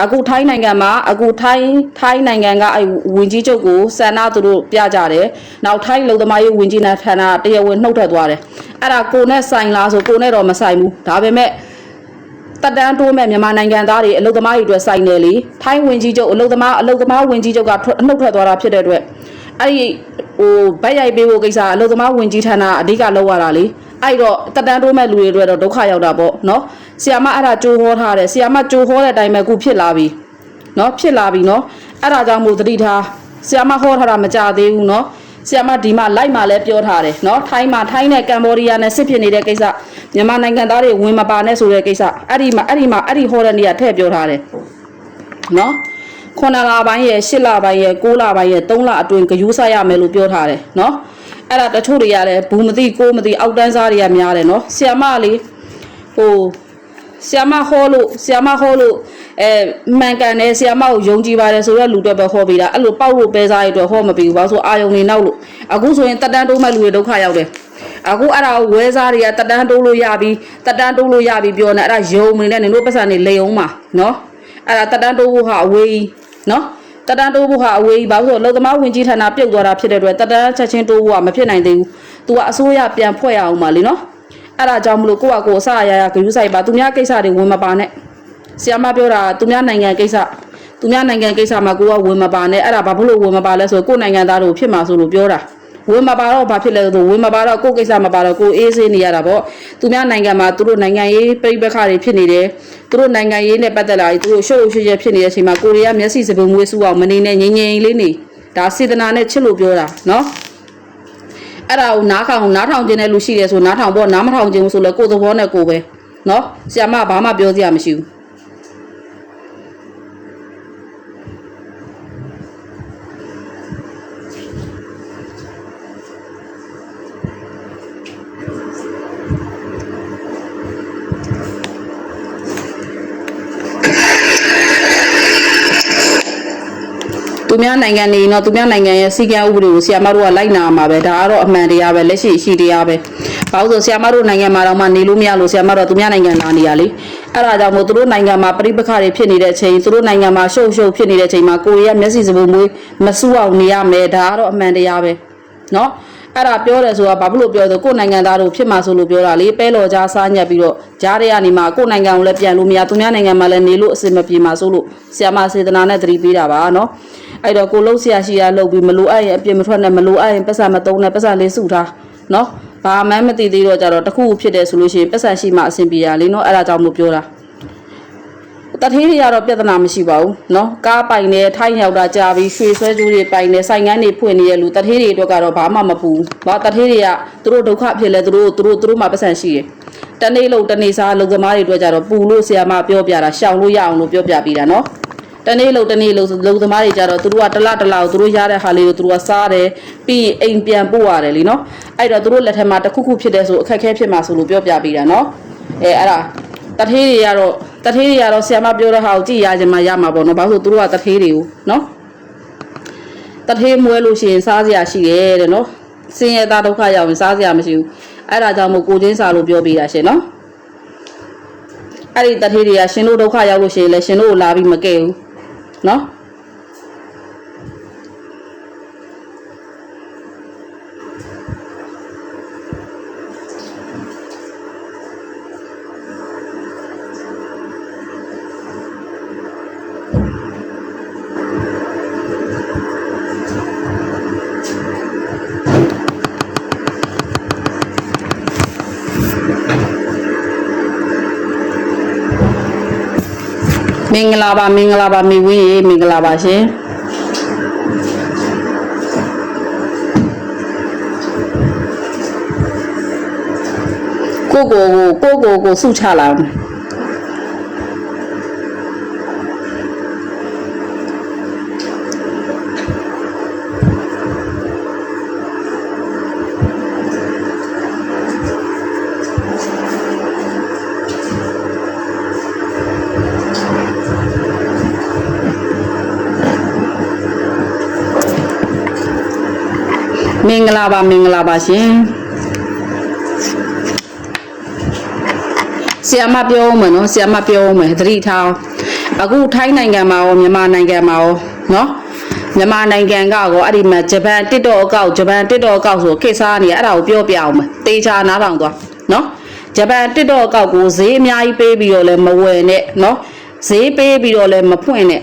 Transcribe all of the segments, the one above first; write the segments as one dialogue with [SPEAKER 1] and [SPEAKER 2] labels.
[SPEAKER 1] အခုထိုင်းနိုင်ငံမှာအခုထိုင်းထိုင်းနိုင်ငံကအဲဝင်ကြီးချုပ်ကိုဆန္ဒသူတို့ပြကြတယ်နောက်ထိုင်းလုံသမားရေးဝင်ကြီးနဲ့ဌာနတရားဝင်နှုတ်ထွက်သွားတယ်အဲ့ဒါကိုနဲ့ဆိုင်လားဆိုကိုနဲ့တော့မဆိုင်ဘူးဒါပေမဲ့တက်တန်းတိုးမဲ့မြန်မာနိုင်ငံသားတွေအလုသမားတွေအတွက်စိုက်နေလေထိုင်းဝင်ကြီးချုပ်အလုသမားအလုသမားဝင်ကြီးချုပ်ကထွက်အနှုတ်ထွက်သွားတာဖြစ်တဲ့အတွက် အဲ့ဒီဟိုဗက်ရိုက်ပေးဖို့ကိစ္စအလုသမားဝင်ကြီးဌာနအဓိကလောက်ရတာလေအဲ့တော့တက်တန်းတိုးမဲ့လူတွေအတွက်တော့ဒုက္ခရောက်တာပေါ့နော်ဆီယာမအဲ့ဒါကြိုးဟောထားတယ်ဆီယာမကြိုးဟောတဲ့အတိုင်းပဲအခုဖြစ်လာပြီနော်ဖြစ်လာပြီနော်အဲ့ဒါကြောင့်မို့သတိထားဆီယာမဟောထားတာမကြသေးဘူးနော်ဆီယာမဒီမှာလိုက်မှာလဲပြောထားတယ်နော်ထိုင်းမှာထိုင်းနဲ့ကမ်ဘောဒီးယားနဲ့စစ်ဖြစ်နေတဲ့ကိစ္စမြန်မာနိုင်ငံသားတွေဝင်မပါနဲ့ဆိုတဲ့ကိစ္စအဲ့ဒီမှာအဲ့ဒီမှာအဲ့ဒီဟောတဲ့နေရာထည့်ပြောထားတယ်နော် ခုနလပိုင်းရဲ့၈လပိုင်းရဲ့၉လပိုင်းရဲ့၃လအတွင်းဂယူးဆက်ရမယ်လို့ပြောထားတယ်နော်အဲ့ဒါတချို့တွေကလည်းဘူးမသိကိုမသိအောက်တန်းစားတွေကများတယ်နော်ဆီယာမလေးဟိုဆီယမဟောလို့ဆီယမဟောလို့အဲမှန်ကန်တယ်ဆီယမကိုယုံကြည်ပါတယ်ဆိုတော့လူတွေပဲဟောပေးတာအဲ့လိုပေါက်လို့ပဲစားရတဲ့ဟောမပေးဘူးဘာလို့ဆိုအာယုံနေနောက်လို့အခုဆိုရင်တက်တန်းတိုးမဲ့လူတွေဒုက္ခရောက်တယ်အခုအဲ့ဒါကိုဝဲစားတွေကတက်တန်းတိုးလို့ရပြီတက်တန်းတိုးလို့ရပြီပြောနေအဲ့ဒါယုံနေနဲ့နင်တို့ပတ်စံနေလေအောင်ပါနော်အဲ့ဒါတက်တန်းတိုးဖို့ဟာအဝေးကြီး နော်တက်တန်းတိုးဖို့ဟာအဝေးကြီးဘာလို့ဆိုလုံသမားဝင်ကြီးဌာနပြုတ်သွားတာဖြစ်တဲ့အတွက်တက်တန်းချက်ချင်းတိုးဖို့ကမဖြစ်နိုင်သေးဘူး तू ကအစိုးရပြန်ဖွဲ့ရအောင်ပါလीနော်အဲ့ဒါကြောင့်မလို့ကိုယ့်အကိုအစအရာရာဂရုစိုက်ပါသူများကိစ္စတွေဝင်မပါနဲ့ဆီယမပြောတာသူများနိုင်ငံကိစ္စသူများနိုင်ငံကိစ္စမှာကိုကဝင်မပါနဲ့အဲ့ဒါဘာဖြစ်လို့ဝင်မပါလဲဆိုကိုယ့်နိုင်ငံသားတို့ဖြစ်မှာဆိုလို့ပြောတာ ဝင်မပါတော့ဘာဖြစ်လဲဆိုဝင်မပါတော့ကိုယ်ကိစ္စမပါတော့ကိုအေးဆေးနေရတာပေါ့သူများနိုင်ငံမှာသူတို့နိုင်ငံရေးပြိပခါတွေဖြစ်နေတယ်သူတို့နိုင်ငံရေးနဲ့ပတ်သက်လာပြီးသူတို့ရှုပ်ရှုပ်ရရဖြစ်နေတဲ့အချိန်မှာကိုရီးယားမျက်စိစပင်မွေးစုအောင်မနေနဲ့ငြိမ်ငြိမ်လေးနေဒါစေတနာနဲ့ချစ်လို့ပြောတာနော်အဲ့ဒါကိုနားထောင်နားထောင်ခြင်းနဲ့လူရှိတယ်ဆိုနားထောင်ပေါ့နားမထောင်ခြင်းဆိုလဲကိုယ်သဘောနဲ့ကိုယ်ပဲနော်ဆရာမဘာမှပြောစရာမရှိဘူး သူများနိုင်ငံနေတော့သူများနိုင်ငံရဲ့စီကံဥပဒေကိုဆီယမတို့ကလိုက်နာမှာပဲဒါကတော့အမှန်တရားပဲလက်ရှိရှိတရားပဲဘာလို့ဆိုဆီယမတို့နိုင်ငံမှာတော့မှနေလို့မရလို့ဆီယမတို့ကသူများနိုင်ငံလာနေရလေအဲ့ဒါကြောင့်မို့သူတို့နိုင်ငံမှာပြိပခါတွေဖြစ်နေတဲ့အချိန်သူတို့နိုင်ငံမှာရှုပ်ရှုပ်ဖြစ်နေတဲ့အချိန်မှာကိုရီးယားမျက်စိစပုံမွေးမစူးအောင်နေရမယ်ဒါကတော့အမှန်တရားပဲเนาะ အဲ့ဒါပြောတယ်ဆိုတာဘာဖြစ်လို့ပြောဆိုကိုနိုင်ငံသားတို့ဖြစ်မှာဆိုလို့ပြောတာလေပဲလော်ကြားစားညက်ပြီးတော့ကြားတဲ့ကနေမှကိုနိုင်ငံကိုလည်းပြန်လို့မရသူများနိုင်ငံမှာလည်းနေလို့အဆင်မပြေမှာဆိုလို့ဆရာမစေတနာနဲ့တတိပေးတာပါနော်အဲ့တော့ကိုလှုပ်ဆရာရှိရလှုပ်ပြီးမလိုအပ်ရင်အပြင်မထွက်နဲ့မလိုအပ်ရင်ပတ်စံမသုံးနဲ့ပတ်စံလေးစုထားနော်ဘာမှမသိသေးတော့ကြတော့တခုဖြစ်တယ်ဆိုလို့ရှိရင်ပတ်စံရှိမှအဆင်ပြေရလေနော်အဲ့ဒါကြောင့်မို့ပြောတာ တထေးတွေကတော့ပြဿနာမရှိပါဘူးเนาะကားပိုင်နေထိုင်းရောက်တာကြာပြီးရွှေဆွဲကြိုးတွေပိုင်နေဆိုင်ငန်းတွေဖွင့်နေတဲ့လူတထေးတွေအတွက်ကတော့ဘာမှမပူဘူး။ဘာတထေးတွေကသူတို့ဒုက္ခဖြစ်လဲသူတို့သူတို့သူတို့မှပတ်စံရှိတယ်။တနေ့လုံးတနေ့စားလုံသမားတွေအတွက်ကြတော့ပူလို့ဆရာမပြောပြတာရှောင်လို့ရအောင်လို့ပြောပြပြီးတာเนาะ တနေ့လို့တနေ့လို့လုံသမားတွေကြတော့သူတို့ကတလတလကိုသူတို့ရတဲ့ဟာလေးကိုသူတို့ကစားတယ်ပြီးရင်အိမ်ပြန်ပို့ရတယ်လीနော်အဲ့တော့သူတို့လက်ထက်မှာတစ်ခုခုဖြစ်တဲ့ဆိုအခက်အခဲဖြစ်မှာဆိုလို့ပြောပြပေးတာနော်အဲအဲ့ဒါ တထေးတွေကတော့တထေးတွေကတော့ဆရာမပြောတဲ့ဟာကိုကြည်ရခြင်းမှရမှာပေါ့နော်ဘာလို့ဆိုသူတို့ကတထေးတွေကိုနော်တထေးမွဲလို့ရှိရင်စားစရာရှိတယ်တဲ့နော်စင်ရသားဒုက္ခရောက်ရင်စားစရာမရှိဘူးအဲ့ဒါကြောင့်မို့ကိုချင်းစာလို့ပြောပေးတာရှင်နော်အဲ့ဒီတထေးတွေကရှင်တို့ဒုက္ခရောက်လို့ရှိရင်လည်းရှင်တို့ကိုလာပြီးမကဲဘူးเမင်္ဂလာပါမင်္ဂလာပါမိဝင်းရေမင်္ဂလာပါရှင်ကိုကိုကိုကိုကိုကိုစုချလာအောင် မင်္ဂလာပါမင်္ဂလာပါရှင်ဆီယမပြောအောင်မယ်နော်ဆီယမပြောအောင်မယ်သတိထားအောင်အခုထိုင်းနိုင်ငံမှာရောမြန်မာနိုင်ငံမှာရောနော်မြန်မာနိုင်ငံကရောအဲ့ဒီမှာဂျပန်တစ်တော့အကောက်ဂျပန်တစ်တော့အကောက်ဆိုခေတ်စားနေအဲ့ဒါကိုပြောပြအောင်မယ်တေချာနားထောင်သွားနော်ဂျပန်တစ်တော့အကောက်ကိုဈေးအများကြီးပေးပြီးတော့လည်းမဝယ်နဲ့နော်ဈေးပေးပြီးတော့လည်းမဖွင့်နဲ့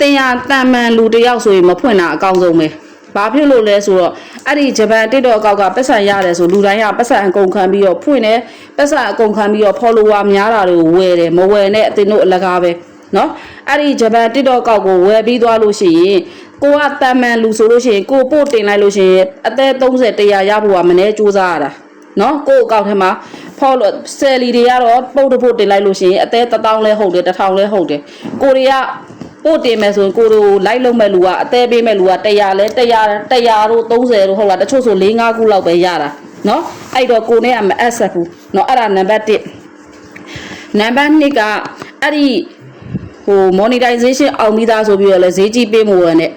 [SPEAKER 1] တင်ရတန်မှန်လူတစ်ယောက်ဆိုရင်မဖွင့်တာအကောင်းဆုံးပဲ ဘာဖြစ်လို့လဲဆိုတော့အဲ့ဒီဂျပန်တစ်တော့အကောက်ကပတ်စံရတယ်ဆိုလူတိုင်းကပတ်စံအကုန်ခံပြီးတော့ဖွင့်တယ်ပတ်စံအကုန်ခံပြီးတော့ follower များတာတွေကိုဝယ်တယ်မဝယ်နဲ့အတင်းတို့အလကားပဲနော်အဲ့ဒီဂျပန်တစ်တော့ကောက်ကိုဝယ်ပြီးသွားလို့ရှိရင်ကိုကတန်မှန်လူဆိုလို့ရှိရင်ကိုပို့တင်လိုက်လို့ရှိရင်အသက်30 100ရဖို့ကမနေစူးစမ်းရတာနော်ကိုအကောက်ထဲမှာ follow ဆယ်လီတွေကတော့ပုတ်တဖို့တင်လိုက်လို့ရှိရင်အသက်1000လဲဟုတ်တယ်1000လဲဟုတ်တယ်ကိုတွေက ပို့တင်မယ်ဆိုရင်ကိုတို့လိုက်လုံးမဲ့လူကအသေးပေးမဲ့လူက100လဲ100 100တို့30တို့ဟုတ်လားတချို့ဆို4 5ခုလောက်ပဲရတာနော်အဲ့တော့ကိုနဲ့ကမအပ်ဆက်ဘူးနော်အဲ့ဒါနံပါတ်1နံပါတ်2ကအဲ့ဒီဟို monetization အောင်ပြီးသားဆိုပြီးတော့လဲဈေးကြီးပေးမှုရနဲ့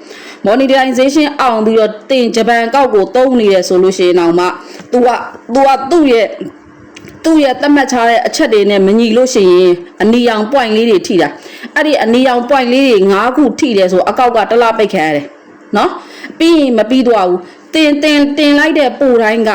[SPEAKER 1] monetization အောင်ပြီးတော့တင်ဂျပန်ကောက်ကိုတုံးနေရဆိုလို့ရှိရင်တော့မှ तू က तू ကသူ့ရဲ့သူ့ရဲ့သတ်မှတ်ထားတဲ့အချက်တွေနဲ့မညီလို့ရှိရင်အနီရောင် point လေးတွေထိတာ အဲ့ဒီအနီရောင် point လေးတွေ၅ခုထိတယ်ဆိုအကောက်ကတစ်လားပိတ်ခံရတယ်နော်ပြီးရင်မပြီးသွားဘူးတင်တင်တင်လိုက်တဲ့ပိုတိုင်းက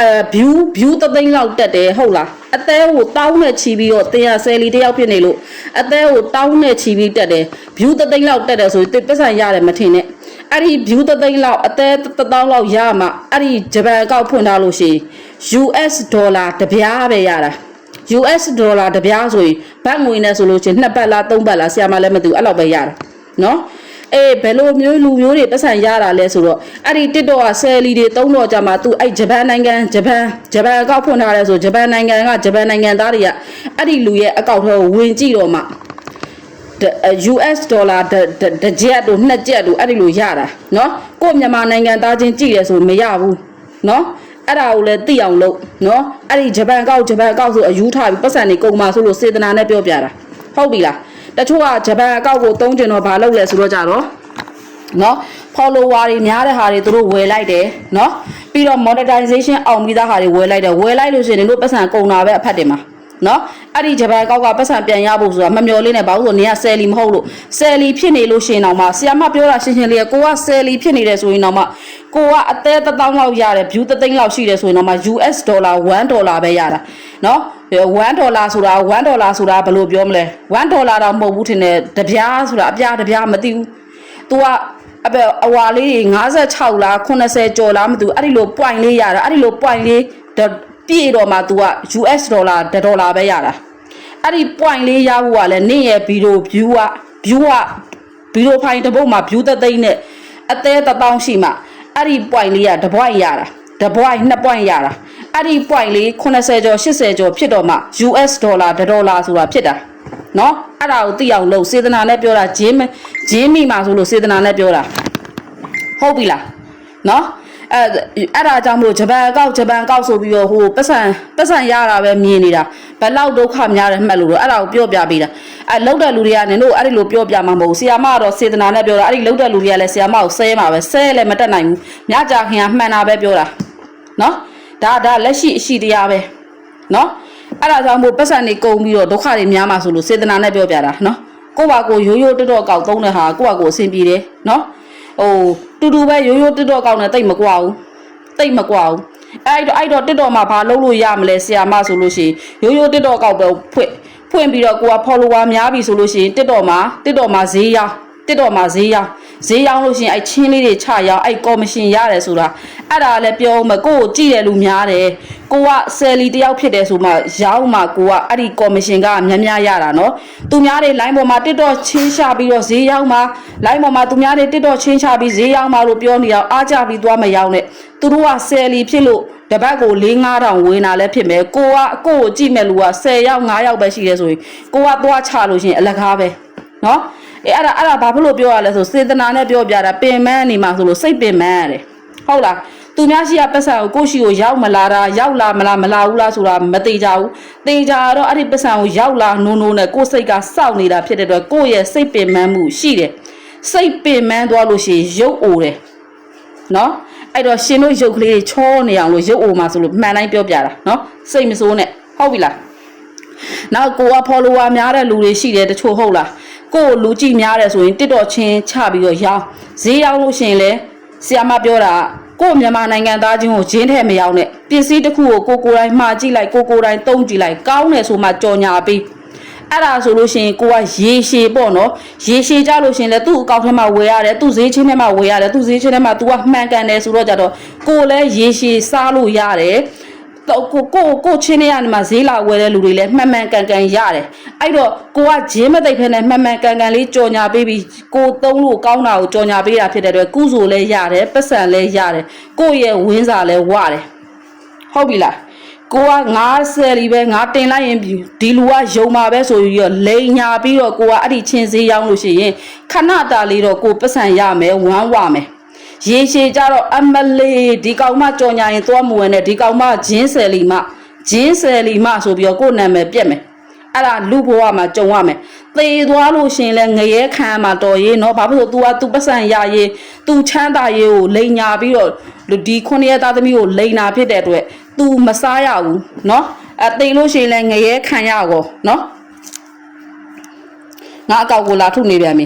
[SPEAKER 1] အဲ view view တသိန်းလောက်တက်တယ်ဟုတ်လားအသေးကိုတောင်းနဲ့ချီပြီးတော့တင်ရဆယ်လီတယောက်ဖြစ်နေလို့အသေးကိုတောင်းနဲ့ချီပြီးတက်တယ် view တသိန်းလောက်တက်တယ်ဆိုရင်တစ်ပတ်ဆိုင်ရတယ်မထင်နဲ့အဲ့ဒီ view တသိန်းလောက်အသေးတစ်သောင်းလောက်ရမှအဲ့ဒီဂျပန်အကောက်ဖွင့်ထားလို့ရှိရင် US ဒေါ်လာတစ်ပြားပဲရတာ US ဒေါ်လာတစ်ပြားဆိုရင်ဘတ်ငွေနဲ့ဆိုလို့ချင်းနှစ်ပတ်လားသုံးပတ်လားဆရာမလည်းမသိဘူးအဲ့လောက်ပဲရတာနော်အေးဘယ်လိုမျိုးလူမျိုးတွေပတ်စံရတာလဲဆိုတော့အဲ့ဒီ TikTok ကဆယ်လီတွေသုံးတော့ကြမှာ तू အဲ့ဂျပန်နိုင်ငံဂျပန်ဂျပန်အကောက်ဖွင့်ထားတယ်ဆိုဂျပန်နိုင်ငံကဂျပန်နိုင်ငံသားတွေကအဲ့ဒီလူရဲ့အကောက်ထဲကိုဝင်ကြည့်တော့မှ US ဒေါ်လာတစ်ကျပ်တို့နှစ်ကျပ်တို့အဲ့ဒီလိုရတာเนาะကို့မြန်မာနိုင်ငံသားချင်းကြည့်ရဆိုမရဘူးเนาะ အဲ့ဒါကိုလည်းသိအောင်လုပ်နော်အဲ့ဒီဂျပန်ကောက်ဂျပန်ကောက်ဆိုအယူထားပြီးပတ်စံနေကုန်မှာဆိုလို့စေတနာနဲ့ပြောပြတာဟုတ်ပြီလားတချို့ကဂျပန်အကောက်ကိုသုံးကျင်တော့ဘာလုပ်လဲဆိုတော့ကြတော့နော် follower တွေများတဲ့ဟာတွေသူတို့ဝယ်လိုက်တယ်နော်ပြီးတော့ monetization အောင်ပြီးသားဟာတွေဝယ်လိုက်တယ်ဝယ်လိုက်လို့ရှိရင်တို့ပတ်စံကုန်တာပဲအဖတ်တင်မှာနော်အဲ့ဒီဂျပန်ကောက်ကပတ်စံပြန်ရဖို့ဆိုတာမမျောလေးနဲ့ဘာလို့ဆိုနေကဆယ်လီမဟုတ်လို့ဆယ်လီဖြစ်နေလို့ရှင်တော့မှဆီယာမပြောတာရှင်းရှင်းလေးကကိုကဆယ်လီဖြစ်နေတယ်ဆိုရင်တော့မှ ကိုကအသေးတစ်သောင်းလောက်ရတယ် view တစ်သိန်းလောက်ရှိတယ်ဆိုရင်တော့မှ US ဒေါ်လာ1ဒေါ်လာပဲရတာနော်1ဒေါ်လာဆိုတာ1ဒေါ်လာဆိုတာဘယ်လိုပြောမလဲ1ဒေါ်လာတော့မဟုတ်ဘူးထင်တယ်တပြားဆိုတာအပြားတပြားမသိဘူး तू ကအပဲအဝါလေးတွေ56လား80ကျော်လားမသိဘူးအဲ့ဒီလို point လေးရတာအဲ့ဒီလို point လေးပြည့်တော့မှ तू က US ဒေါ်လာ1ဒေါ်လာပဲရတာအဲ့ဒီ point လေးရဖို့ကလည်းနင့်ရဲ့ဗီဒီယို view က view ကဗီဒီယိုဖိုင်တစ်ပုတ်မှာ view သက်သိန်းနဲ့အသေးတစ်တောင်းရှိမှ အဲ့ဒီ point လေးကတပွိုင်းရတာတပွိုင်းနှစ် point ရတာအဲ့ဒီ point လေး80ကျော်80ကျော်ဖြစ်တော့မှ US ဒေါ်လာ1ဒေါ်လာဆိုတာဖြစ်တာနော်အဲ့ဒါကိုသိအောင်လုပ်စေတနာနဲ့ပြောတာဂျင်းဂျင်းမိမှာဆိုလို့စေတနာနဲ့ပြောတာဟုတ်ပြီလားနော် အဲ့အဲ့ဒါကြောင့်မလို့ဂျပန်အကောက်ဂျပန်အကောက်ဆိုပြီးတော့ဟိုပတ်စံပတ်စံရတာပဲမြင်နေတာဘယ်လောက်ဒုက္ခများတယ်မှတ်လို့တော့အဲ့ဒါကိုပြောပြပေးတာအဲ့လောက်တဲ့လူတွေကနင်တို့အဲ့ဒီလိုပြောပြမှာမဟုတ်ဘူးဆီယာမကတော့စေတနာနဲ့ပြောတာအဲ့ဒီလောက်တဲ့လူတွေကလည်းဆီယာမကိုဆဲမှာပဲဆဲလည်းမတက်နိုင်ဘူးညကြခင်ကမှန်တာပဲပြောတာနော်ဒါဒါလက်ရှိအရှိတရားပဲနော်အဲ့ဒါကြောင့်မို့ပတ်စံနေကုန်ပြီးတော့ဒုက္ခတွေများမှာဆိုလို့စေတနာနဲ့ပြောပြတာနော်ကိုယ့်ဘာကိုရိုးရိုးတော်တော်ကောက်သုံးတဲ့ဟာကိုယ့်ဘာကိုအဆင်ပြေတယ်နော် ဟိုတူတူပဲရိုးရိုးတော်တော်ကောက်နေတိတ်မကွာဘူးတိတ်မကွာဘူးအဲ့တော့အဲ့တော့တစ်တော်မှာဘာလုပ်လို့ရမလဲဆရာမဆိုလို့ရှိရင်ရိုးရိုးတစ်တော်ကောက်ပဲဖွင့်ဖွင့်ပြီးတော့ကိုက follower များပြီဆိုလို့ရှိရင်တစ်တော်မှာတစ်တော်မှာဈေးရောက် တစ်တော်မှာဈေးရောက်ဈေးရောက်လို့ရှိရင်အဲ့ချင်းလေးတွေချရောက်အဲ့ကော်မရှင်ရတယ်ဆိုတာအဲ့ဒါလည်းပြောမကိုကိုကြည့်တယ်လူများတယ်ကိုကဆယ်လီတယောက်ဖြစ်တယ်ဆိုမှရောက်မှကိုကအဲ့ဒီကော်မရှင်ကများများရတာနော်သူများတွေ line ပေါ်မှာတစ်တော်ချင်းချပြီးတော့ဈေးရောက်မှ line ပေါ်မှာသူများတွေတစ်တော်ချင်းချပြီးဈေးရောက်မှလို့ပြောနေအောင်အားကြပြီးသွားမရောက်နဲ့သူတို့ကဆယ်လီဖြစ်လို့တပတ်ကို၄9000ဝင်တာလည်းဖြစ်မယ်ကိုကကိုကိုကြည့်မဲ့လူက10ယောက်9ယောက်ပဲရှိတယ်ဆိုရင်ကိုကသွားချလို့ရှိရင်အလကားပဲနော် အဲအဲ့ဒါအဲ့ဒါဘာဖြစ်လို့ပြောရလဲဆိုစေတနာနဲ့ပြောပြတာပင်မနေမှာဆိုလို့စိတ်ပင်မရတယ်ဟုတ်လားသူများရှိရပတ်စံကိုကိုရှိကိုရောက်မလာတာရောက်လာမလားမလာဘူးလားဆိုတာမသိကြဘူးသိကြတော့အဲ့ဒီပတ်စံကိုရောက်လာနိုးနိုးနဲ့ကိုစိတ်ကစောက်နေတာဖြစ်တဲ့အတွက်ကိုရဲ့စိတ်ပင်မမှုရှိတယ်စိတ်ပင်မသွားလို့ရှိရင်ရုပ်အိုတယ်နော်အဲ့တော့ရှင်တို့ရုပ်ကလေးချောနေအောင်လို့ရုပ်အိုမှာဆိုလို့မှန်တိုင်းပြောပြတာနော်စိတ်မစိုးနဲ့ဟုတ်ပြီလားနောက်ကိုက follower များတဲ့လူတွေရှိတယ်တချို့ဟုတ်လား ကိုကိုလူကြည့်များတယ်ဆိုရင်တစ်တော်ချင်းချပြီးတော့ရောင်းဈေးရောက်လို့ရှိရင်လဲဆီယာမပြောတာကိုမြန်မာနိုင်ငံသားချင်းကိုဂျင်းထဲမရောက်နဲ့ပစ္စည်းတစ်ခုကိုကိုကိုယ်တိုင်မှာကြည့်လိုက်ကိုကိုယ်တိုင်တုံးကြည့်လိုက်ကောင်းတယ်ဆိုမှကြော်ညာပြီးအဲ့ဒါဆိုလို့ရှိရင်ကိုကရေရှည်ပေါ့နော်ရေရှည်ကြလို့ရှိရင်လည်းသူ့အကောင့်ထဲမှာဝယ်ရတယ်သူ့ဈေးချင်းထဲမှာဝယ်ရတယ်သူ့ဈေးချင်းထဲမှာ तू ကမှန်ကန်တယ်ဆိုတော့ကြတော့ကိုလည်းရေရှည်စားလို့ရတယ်တော့ ကိုကိုကိုချင်းနေရနေမှာဈေးလာဝယ်တဲ့လူတွေလည်းမှန်မှန်ကန်ကန်ရတယ်အဲ့တော့ကိုကဂျင်းမသိပ်ဖ ೇನೆ မှန်မှန်ကန်ကန်လေးကြော်ညာပေးပြီးကိုသုံးလို့ကောင်းတာကိုကြော်ညာပေးတာဖြစ်တဲ့အတွက်ကုစုလည်းရတယ်ပတ်စံလည်းရတယ်ကိုရဲ့ဝင်းစာလည်းဝရတယ်ဟုတ်ပြီလားကိုက90လီပဲငါတင်လိုက်ရင်ဒီလူကယုံမှာပဲဆိုပြီးတော့လိန်ညာပြီးတော့ကိုကအဲ့ဒီချင်းဈေးရောက်လို့ရှိရင်ခဏတာလေးတော့ကိုပတ်စံရမယ်ဝမ်းဝမယ် ရေရှည်ကြတော့အမလေးဒီကောင်မကြော်ညာရင်သွားမဝင်နဲ့ဒီကောင်မဂျင်းဆယ်လီမဂျင်းဆယ်လီမဆိုပြီးတော့ကိုယ်နာမည်ပြက်မယ်အဲ့ဒါလူဘဝမှာကြုံရမယ်သေသွားလို့ရှရင်လဲငရဲခံမှာတော်ရေးเนาะဘာဖြစ်လို့ तू က तू ပတ်စံရရေး तू ချမ်းသာရေးကိုလိန်ညာပြီးတော့ဒီခုနှစ်ရက်သားသမီးကိုလိန်နာဖြစ်တဲ့အတွက် तू မစားရဘူးเนาะအသေလို့ရှရင်လဲငရဲခံရကောเนาะငါအကောက်ကိုလာထုနေပြန်ပြီ